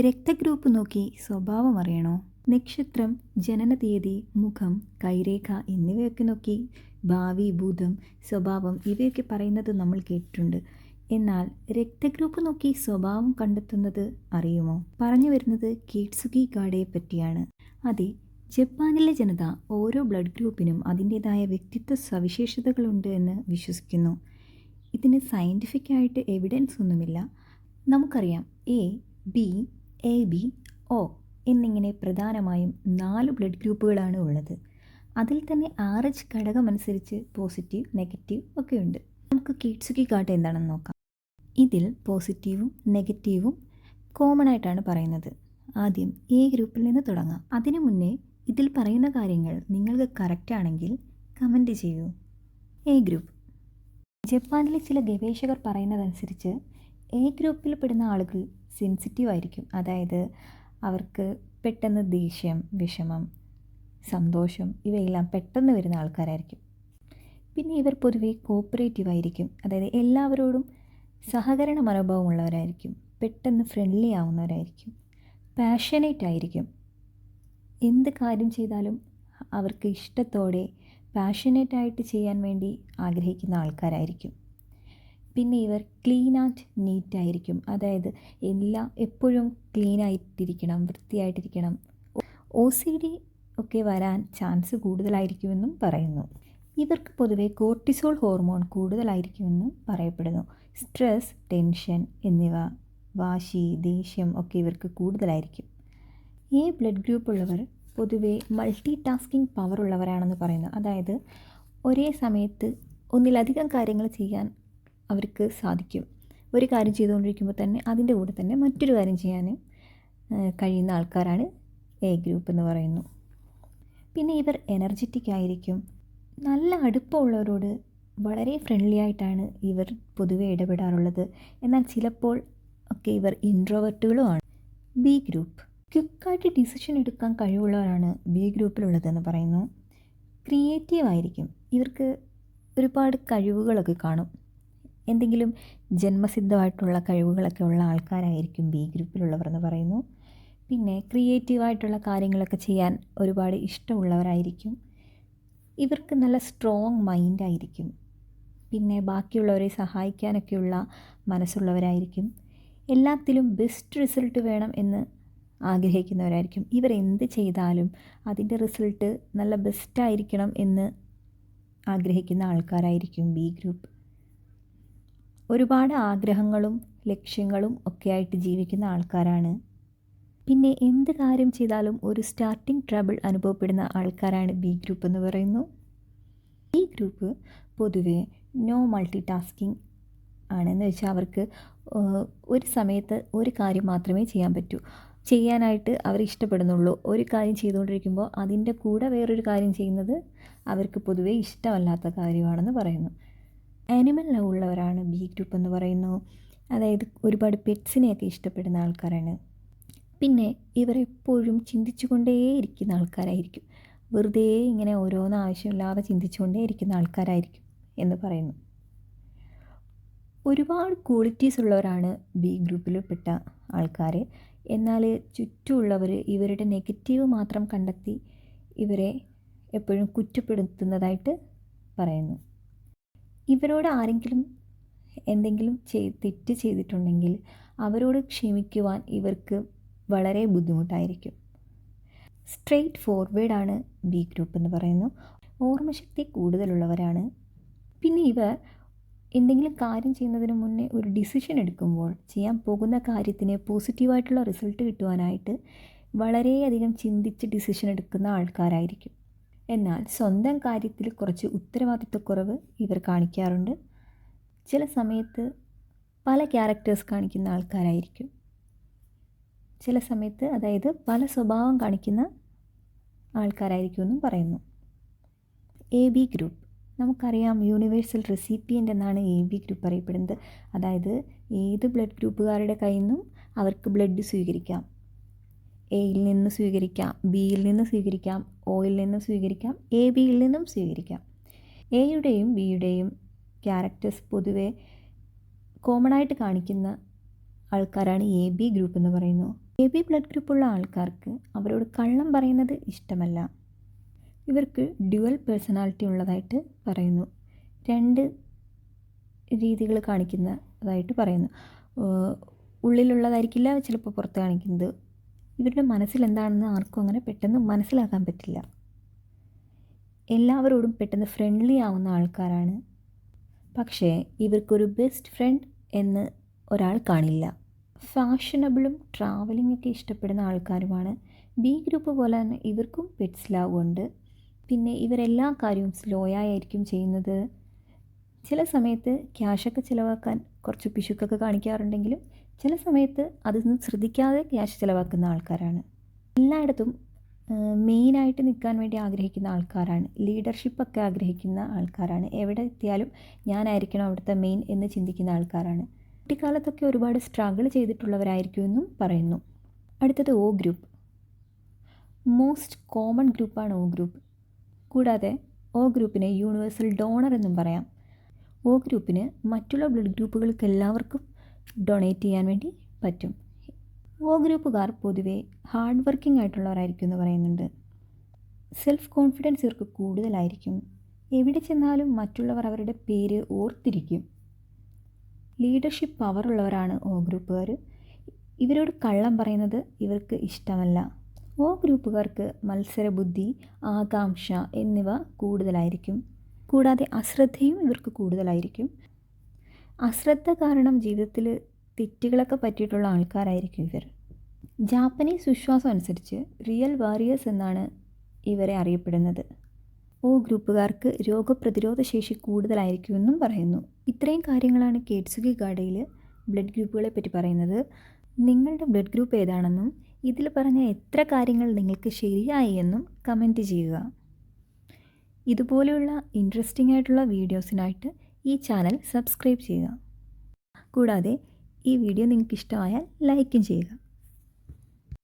രക്തഗ്രൂപ്പ് നോക്കി സ്വഭാവം അറിയണോ? നക്ഷത്രം ജനന തീയതി മുഖം കൈരേഖ എന്നിവയൊക്കെ നോക്കി ഭാവി ഭൂതം സ്വഭാവം ഇവയൊക്കെ പറയുന്നത് നമ്മൾ കേട്ടിട്ടുണ്ട്. എന്നാൽ രക്തഗ്രൂപ്പ് നോക്കി സ്വഭാവം കണ്ടെത്തുന്നത് അറിയുമോ? പറഞ്ഞു വരുന്നത് കീട്സുഗി ഗാഡയെ പറ്റിയാണ്. അതെ ജപ്പാനിലെ ജനത ഓരോ ബ്ലഡ് ഗ്രൂപ്പിനും അതിന്റേതായ വ്യക്തിത്വ സവിശേഷതകളുണ്ട് എന്ന് വിശ്വസിക്കുന്നു. ഇതിന് സയന്റിഫിക്കായിട്ട് എവിഡൻസ് ഒന്നുമില്ല. നമുക്കറിയാം A B A B O എന്നിങ്ങനെ പ്രധാനമായും നാല് ബ്ലഡ് ഗ്രൂപ്പുകളാണ് ഉള്ളത്. അതിൽ തന്നെ ആർ എച്ച് ഘടകമനുസരിച്ച് പോസിറ്റീവ് നെഗറ്റീവ് ഒക്കെ ഉണ്ട്. നമുക്ക് കിഡ്സുക്കി കാട്ട് എന്താണെന്ന് നോക്കാം. ഇതിൽ പോസിറ്റീവും നെഗറ്റീവും കോമൺ ആയിട്ടാണ് പറയുന്നത്. ആദ്യം എ ഗ്രൂപ്പിൽ നിന്ന് തുടങ്ങാം. അതിനു മുന്നേ ഇതിൽ പറയുന്ന കാര്യങ്ങൾ നിങ്ങൾക്ക് കറക്റ്റ് ആണെങ്കിൽ കമന്റ് ചെയ്യൂ. എ ഗ്രൂപ്പ് ജപ്പാനിലെ ചില ഗവേഷകർ പറയുന്നതനുസരിച്ച് എ ഗ്രൂപ്പിൽ പെടുന്ന ആളുകൾ സെൻസിറ്റീവ് ആയിരിക്കും അതായത് അവർക്ക് പെട്ടെന്ന് ദേഷ്യം വിഷമം സന്തോഷം ഇവയെല്ലാം പെട്ടെന്ന് വരുന്ന ആൾക്കാരായിരിക്കും. പിന്നെ ഇവർ പൊതുവേ കോപ്പറേറ്റീവ് ആയിരിക്കും അതായത് എല്ലാവരോടും സഹകരണ മനോഭാവമുള്ളവരായിരിക്കും പെട്ടെന്ന് ഫ്രണ്ട്ലി ആവുന്നവരായിരിക്കും. പാഷനേറ്റ് ആയിരിക്കും. എന്ത് കാര്യം ചെയ്താലും അവർക്ക് ഇഷ്ടത്തോടെ പാഷനേറ്റായിട്ട് ചെയ്യാൻ വേണ്ടി ആഗ്രഹിക്കുന്ന ആൾക്കാരായിരിക്കും. പിന്നെ ഇവർ ക്ലീൻ ആൻഡ് നീറ്റ് ആയിരിക്കും. അതായത് എല്ലാം എപ്പോഴും ക്ലീൻ ആയിട്ടിരിക്കണം വൃത്തിയായിട്ടിരിക്കണം. ഒ സി ഡി ഒക്കെ വരാൻ ചാൻസ് കൂടുതലായിരിക്കുമെന്നും പറയുന്നു. ഇവർക്ക് പൊതുവെ കോർട്ടിസോൾ ഹോർമോൺ കൂടുതലായിരിക്കുമെന്നും പറയപ്പെടുന്നു. സ്ട്രെസ് ടെൻഷൻ എന്നിവ വാശി ദേഷ്യം ഒക്കെ ഇവർക്ക് കൂടുതലായിരിക്കും. ഈ ബ്ലഡ് ഗ്രൂപ്പ് ഉള്ളവർ പൊതുവെ മൾട്ടി ടാസ്കിംഗ് പവർ ഉള്ളവരാണെന്ന് പറയുന്നു. അതായത് ഒരേ സമയത്ത് ഒന്നിലധികം കാര്യങ്ങൾ ചെയ്യാൻ അവർക്ക് സാധിക്കും. ഒരു കാര്യം ചെയ്തുകൊണ്ടിരിക്കുമ്പോൾ തന്നെ അതിന്റെ കൂടെ തന്നെ മറ്റൊരു കാര്യം ചെയ്യാൻ കഴിയുന്ന ആൾക്കാരാണ് എ ഗ്രൂപ്പ് എന്ന് പറയുന്നു. പിന്നെ ഇവർ എനർജറ്റിക് ആയിരിക്കും. നല്ല അടുപ്പമുള്ളവരോട് വളരെ ഫ്രണ്ട്ലി ആയിട്ടാണ് ഇവർ പൊതുവെ ഇടപെടാറുള്ളത്. എന്നാൽ ചിലപ്പോൾ ഒക്കെ ഇവർ ഇൻട്രോവേർട്ടുകളുമാണ് ബി ഗ്രൂപ്പ് ക്വിക്കായിട്ട് ഡിസിഷൻ എടുക്കാൻ കഴിവുള്ളവരാണ് ബി ഗ്രൂപ്പിലുള്ളതെന്ന് പറയുന്നു. ക്രിയേറ്റീവ് ആയിരിക്കും. ഇവർക്ക് ഒരുപാട് കഴിവുകളൊക്കെ കാണും. എന്തെങ്കിലും ജന്മസിദ്ധമായിട്ടുള്ള കഴിവുകളൊക്കെ ഉള്ള ആൾക്കാരായിരിക്കും ബി ഗ്രൂപ്പിലുള്ളവർ എന്ന് പറയുന്നു. പിന്നെ ക്രിയേറ്റീവായിട്ടുള്ള കാര്യങ്ങളൊക്കെ ചെയ്യാൻ ഒരുപാട് ഇഷ്ടമുള്ളവരായിരിക്കും. ഇവർക്ക് നല്ല സ്ട്രോങ് മൈൻഡായിരിക്കും പിന്നെ ബാക്കിയുള്ളവരെ സഹായിക്കാനൊക്കെയുള്ള മനസ്സുള്ളവരായിരിക്കും. എല്ലാത്തിലും ബെസ്റ്റ് റിസൾട്ട് വേണം എന്ന് ആഗ്രഹിക്കുന്നവരായിരിക്കും. ഇവർ എന്ത് ചെയ്താലും അതിന്റെ റിസൾട്ട് നല്ല ബെസ്റ്റായിരിക്കണം എന്ന് ആഗ്രഹിക്കുന്ന ആൾക്കാരായിരിക്കും ബി ഗ്രൂപ്പ് ഒരുപാട് ആഗ്രഹങ്ങളും ലക്ഷ്യങ്ങളും ഒക്കെ ആയിട്ട് ജീവിക്കുന്ന ആൾക്കാരാണ്. പിന്നെ എന്ത് കാര്യം ചെയ്താലും ഒരു സ്റ്റാർട്ടിംഗ് ട്രബിൾ അനുഭവപ്പെടുന്ന ആൾക്കാരാണ് ബി ഗ്രൂപ്പ് എന്ന് പറയുന്നു. ഈ ഗ്രൂപ്പ് പൊതുവെ നോ മൾട്ടി ടാസ്കിങ് ആണെന്ന് വെച്ചാൽ അവർക്ക് ഒരു സമയത്ത് ഒരു കാര്യം മാത്രമേ ചെയ്യാൻ പറ്റൂ. ചെയ്യാനായിട്ട് അവർ ഇഷ്ടപ്പെടുന്നുള്ളൂ. ഒരു കാര്യം ചെയ്തുകൊണ്ടിരിക്കുമ്പോൾ അതിന്റെ കൂടെ വേറൊരു കാര്യം ചെയ്യുന്നത് അവർക്ക് പൊതുവേ ഇഷ്ടമല്ലാത്ത കാര്യമാണെന്ന് പറയുന്നു. ആനിമൽ ലവ് ഉള്ളവരാണ് ബി ഗ്രൂപ്പ് എന്ന് പറയുന്നു. അതായത് ഒരുപാട് പെറ്റ്സിനെയൊക്കെ ഇഷ്ടപ്പെടുന്ന ആൾക്കാരാണ്. പിന്നെ ഇവർ എപ്പോഴും ചിന്തിച്ചുകൊണ്ടേയിരിക്കുന്ന ആൾക്കാരായിരിക്കും. വെറുതെ ഇങ്ങനെ ഓരോന്ന് ആവശ്യമില്ലാതെ ചിന്തിച്ചുകൊണ്ടേ ഇരിക്കുന്ന ആൾക്കാരായിരിക്കും എന്ന് പറയുന്നു. ഒരുപാട് ക്വാളിറ്റീസ് ഉള്ളവരാണ് ബി ഗ്രൂപ്പിൽ പെട്ട ആൾക്കാർ എന്നാൽ ചുറ്റുമുള്ളവർ ഇവരുടെ നെഗറ്റീവ് മാത്രം കണ്ടെത്തി ഇവരെ എപ്പോഴും കുറ്റപ്പെടുത്തുന്നതായിട്ട് പറയുന്നു. ഇവരോട് ആരെങ്കിലും എന്തെങ്കിലും ചെയ് തെറ്റ് ചെയ്തിട്ടുണ്ടെങ്കിൽ അവരോട് ക്ഷമിക്കുവാൻ ഇവർക്ക് വളരെ ബുദ്ധിമുട്ടായിരിക്കും. സ്ട്രെയിറ്റ് ഫോർവേഡാണ് ബി ഗ്രൂപ്പ് എന്ന് പറയുന്നു. ഓർമ്മശക്തി കൂടുതലുള്ളവരാണ്. പിന്നെ ഇവർ എന്തെങ്കിലും കാര്യം ചെയ്യുന്നതിന് മുന്നേ ഒരു ഡിസിഷൻ എടുക്കുമ്പോൾ ചെയ്യാൻ പോകുന്ന കാര്യത്തിന് പോസിറ്റീവായിട്ടുള്ള റിസൾട്ട് കിട്ടുവാനായിട്ട് വളരെയധികം ചിന്തിച്ച് ഡിസിഷൻ എടുക്കുന്ന ആൾക്കാരായിരിക്കും. എന്നാൽ സ്വന്തം കാര്യത്തിൽ കുറച്ച് ഉത്തരവാദിത്വക്കുറവ് ഇവർ കാണിക്കാറുണ്ട്. ചില സമയത്ത് പല ക്യാരക്ടേഴ്സ് കാണിക്കുന്ന ആൾക്കാരായിരിക്കും. ചില സമയത്ത് അതായത് പല സ്വഭാവം കാണിക്കുന്ന ആൾക്കാരായിരിക്കും എന്നും പറയുന്നു. A B group. നമുക്കറിയാം യൂണിവേഴ്സൽ റെസിപ്പിയന്റ് എന്നാണ് എ ബി ഗ്രൂപ്പ് അറിയപ്പെടുന്നത്. അതായത് ഏത് ബ്ലഡ് ഗ്രൂപ്പുകാരുടെ കയ്യിൽ നിന്നും അവർക്ക് ബ്ലഡ് സ്വീകരിക്കാം. എയിൽ നിന്ന് സ്വീകരിക്കാം ബിയിൽ നിന്ന് സ്വീകരിക്കാം ഒയിൽ നിന്ന് സ്വീകരിക്കാം എ ബിയിൽ നിന്നും സ്വീകരിക്കാം. എയുടെയും ബിയുടെയും ക്യാരക്ടേഴ്സ് പൊതുവെ കോമൺ ആയിട്ട് കാണിക്കുന്ന ആൾക്കാരാണ് എ ബി ഗ്രൂപ്പ് എന്ന് പറയുന്നത് എ ബി ബ്ലഡ് ഗ്രൂപ്പുള്ള ആൾക്കാർക്ക് അവരോട് കള്ളം പറയുന്നത് ഇഷ്ടമല്ല. ഇവർക്ക് ഡ്യുവൽ പേഴ്സണാലിറ്റി ഉള്ളതായിട്ട് പറയുന്നു. രണ്ട് രീതികൾ കാണിക്കുന്നതായിട്ട് പറയുന്നു. ഉള്ളിലുള്ളതായിരിക്കില്ല ചിലപ്പോൾ പുറത്ത് കാണിക്കുന്നത് ഇവരുടെ മനസ്സിൽ എന്താണെന്ന് ആർക്കും അങ്ങനെ പെട്ടെന്ന് മനസ്സിലാക്കാൻ പറ്റില്ല. എല്ലാവരോടും പെട്ടെന്ന് ഫ്രണ്ട്ലി ആവുന്ന ആൾക്കാരാണ്. പക്ഷേ ഇവർക്കൊരു ബെസ്റ്റ് ഫ്രണ്ട് എന്ന് ഒരാൾ കാണില്ല. ഫാഷനബിളും ട്രാവലിംഗ് ഒക്കെ ഇഷ്ടപ്പെടുന്ന ആൾക്കാരുമാണ്. ബി ഗ്രൂപ്പ് പോലെ തന്നെ ഇവർക്കും പെറ്റ്സ് ലവ് പിന്നെ ഇവരെല്ലാ കാര്യവും സ്ലോ ആയിരിക്കും ചെയ്യുന്നത്. ചില സമയത്ത് ക്യാഷൊക്കെ ചിലവാക്കാൻ കുറച്ച് പിശുക്കൊക്കെ കാണിക്കാറുണ്ടെങ്കിലും ചില സമയത്ത് അതൊന്നും ശ്രദ്ധിക്കാതെ ക്യാഷ് ചിലവാക്കുന്ന ആൾക്കാരാണ്. എല്ലായിടത്തും മെയിനായിട്ട് നിൽക്കാൻ വേണ്ടി ആഗ്രഹിക്കുന്ന ആൾക്കാരാണ്. ലീഡർഷിപ്പൊക്കെ ആഗ്രഹിക്കുന്ന ആൾക്കാരാണ്. എവിടെ എത്തിയാലും ഞാനായിരിക്കണം അവിടുത്തെ മെയിൻ എന്ന് ചിന്തിക്കുന്ന ആൾക്കാരാണ്. കുട്ടിക്കാലത്തൊക്കെ ഒരുപാട് സ്ട്രഗിൾ ചെയ്തിട്ടുള്ളവരായിരിക്കും എന്നും പറയുന്നു. അടുത്തത് ഒ ഗ്രൂപ്പ് മോസ്റ്റ് കോമൺ ഗ്രൂപ്പാണ് ഒ ഗ്രൂപ്പ് കൂടാതെ ഒ ഗ്രൂപ്പിനെ യൂണിവേഴ്സൽ ഡോണർ എന്നും പറയാം. ഒ ഗ്രൂപ്പിന് മറ്റുള്ള ബ്ലഡ് ഗ്രൂപ്പുകൾക്ക് എല്ലാവർക്കും ഡൊണേറ്റ് ചെയ്യാൻ വേണ്ടി പറ്റും. ഒ ഗ്രൂപ്പുകാർ പൊതുവേ ഹാർഡ് വർക്കിംഗ് ആയിട്ടുള്ളവരായിരിക്കും എന്ന് പറയുന്നുണ്ട്. സെൽഫ് കോൺഫിഡൻസ് ഇവർക്ക് കൂടുതലായിരിക്കും. എവിടെ ചെന്നാലും മറ്റുള്ളവർ അവരുടെ പേര് ഓർത്തിരിക്കും. ലീഡർഷിപ്പ് പവർ ഉള്ളവരാണ് ഒ ഗ്രൂപ്പുകാർ. ഇവരോട് കള്ളം പറയുന്നത് ഇവർക്ക് ഇഷ്ടമല്ല. ഒ ഗ്രൂപ്പുകാർക്ക് മത്സരബുദ്ധി ആകാംക്ഷ എന്നിവ കൂടുതലായിരിക്കും. കൂടാതെ അശ്രദ്ധയും ഇവർക്ക് കൂടുതലായിരിക്കും. അശ്രദ്ധ കാരണം ജീവിതത്തിൽ തെറ്റുകളൊക്കെ പറ്റിയിട്ടുള്ള ആൾക്കാരായിരിക്കും ഇവർ. ജാപ്പനീസ് വിശ്വാസം അനുസരിച്ച് റിയൽ വാരിയേഴ്സ് എന്നാണ് ഇവരെ അറിയപ്പെടുന്നത്. ഓ ഗ്രൂപ്പുകാർക്ക് രോഗപ്രതിരോധ ശേഷി കൂടുതലായിരിക്കുമെന്നും പറയുന്നു. ഇത്രയും കാര്യങ്ങളാണ് കേട്സുഗി ഗാഡയിൽ ബ്ലഡ് ഗ്രൂപ്പുകളെ പറ്റി പറയുന്നത്. നിങ്ങളുടെ ബ്ലഡ് ഗ്രൂപ്പ് ഏതാണെന്നും ഇതിൽ പറഞ്ഞ എത്ര കാര്യങ്ങൾ നിങ്ങൾക്ക് ശരിയായി എന്നും കമന്റ് ചെയ്യുക. ഇതുപോലെയുള്ള ഇൻട്രസ്റ്റിംഗ് ആയിട്ടുള്ള വീഡിയോസിനായിട്ട് ഈ ചാനൽ സബ്സ്ക്രൈബ് ചെയ്യുക. കൂടാതെ ഈ വീഡിയോ നിങ്ങൾക്ക് ഇഷ്ടമായാൽ ലൈക്കും ചെയ്യുക.